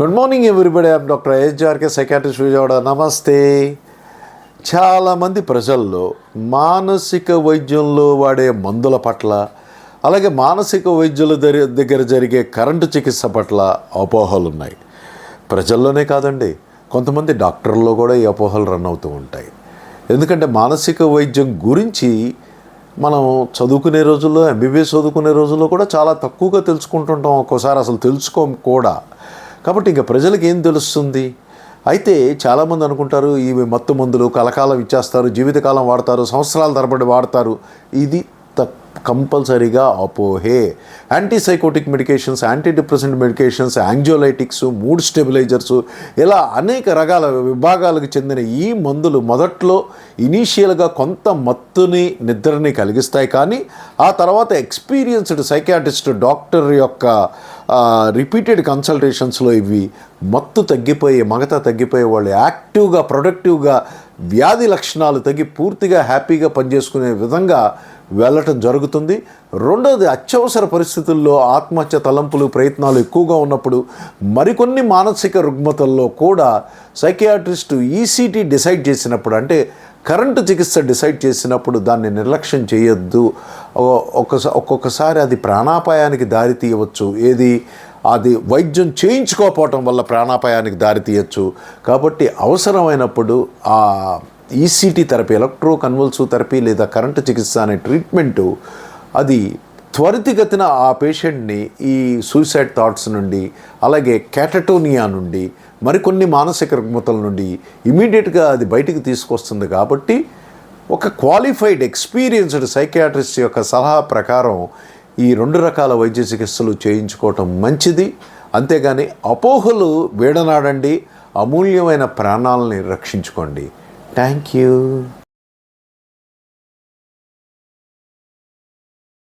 Good morning everybody I'm doctor HRK psychiatrist Vijayawada నమస్తే చాలామంది ప్రజల్లో మానసిక వైద్యంలో వాడే మందుల పట్ల అలాగే మానసిక వైద్యుల దగ్గర జరిగే కరెంటు చికిత్స పట్ల అపోహలు ఉన్నాయి. ప్రజల్లోనే కాదండి కొంతమంది డాక్టర్లో కూడా ఈ అపోహలు రన్ అవుతూ ఉంటాయి. ఎందుకంటే మానసిక వైద్యం గురించి మనం చదువుకునే రోజుల్లో ఎంబీబీఎస్ చదువుకునే రోజుల్లో కూడా చాలా తక్కువగా తెలుసుకుంటుంటాం. ఒక్కోసారి అసలు తెలుసుకోం కూడా. కాబట్టి ఇంకా ప్రజలకు ఏం తెలుస్తుంది? అయితే చాలామంది అనుకుంటారు ఇవి మత్తు మందులు కలకాలం ఇచ్చేస్తారు జీవితకాలం వాడతారు సంవత్సరాల తరబడి వాడతారు. ఇది తప్ కంపల్సరీగా అపోహే. Antipsychotic medications antidepressant medications anxiolytics mood stabilisers ఇలా అనేక రకాల విభాగాలకు చెందిన ఈ మందులు మొదట్లో ఇనీషియల్గా కొంత మత్తుని నిద్రని కలిగిస్తాయి. కానీ ఆ తర్వాత ఎక్స్పీరియన్స్డ్ సైకాటిస్ట్ డాక్టర్ యొక్క రిపీటెడ్ కన్సల్టేషన్స్లో ఇవి మత్తు తగ్గిపోయి మగత తగ్గిపోయే వాళ్ళు యాక్టివ్గా ప్రొడక్టివ్గా వ్యాధి లక్షణాలు తగ్గి పూర్తిగా హ్యాపీగా పనిచేసుకునే విధంగా వెళ్ళటం జరుగుతుంది. రెండోది అత్యవసర పరిస్థితుల్లో ఆత్మహత్య తలంపులు ప్రయత్నాలు ఎక్కువగా ఉన్నప్పుడు మరికొన్ని మానసిక రుగ్మతల్లో కూడా సైకియాట్రిస్టు ఈసీటీ డిసైడ్ చేసినప్పుడు అంటే కరెంటు చికిత్స డిసైడ్ చేసినప్పుడు దాన్ని నిర్లక్ష్యం చేయొద్దు. ఒక్కసారి ఒక్కొక్కసారి అది ప్రాణాపాయానికి దారి తీయవచ్చు. ఏది? అది వైద్యం చేయించుకోకపోవటం వల్ల ప్రాణాపాయానికి దారి తీయచ్చు. కాబట్టి అవసరమైనప్పుడు ఆ ECT therapy electroconvulsive therapy లేదా కరెంటు చికిత్స అనే ట్రీట్మెంటు అది త్వరితగతిన ఆ పేషెంట్ని ఈ సూసైడ్ థాట్స్ నుండి అలాగే క్యాటటోనియా నుండి మరికొన్ని మానసిక రుగ్మతల నుండి ఇమీడియట్గా అది బయటికి తీసుకొస్తుంది కాబట్టి ఒక క్వాలిఫైడ్ ఎక్స్పీరియన్స్డ్ సైకియాట్రిస్ట్ యొక్క సలహా ప్రకారం ఈ రెండు రకాల వైద్య చికిత్సలు చేయించుకోవటం మంచిది. అంతేగాని అపోహలు వేడనాడండి. అమూల్యమైన ప్రాణాలని రక్షించుకోండి. Thank you.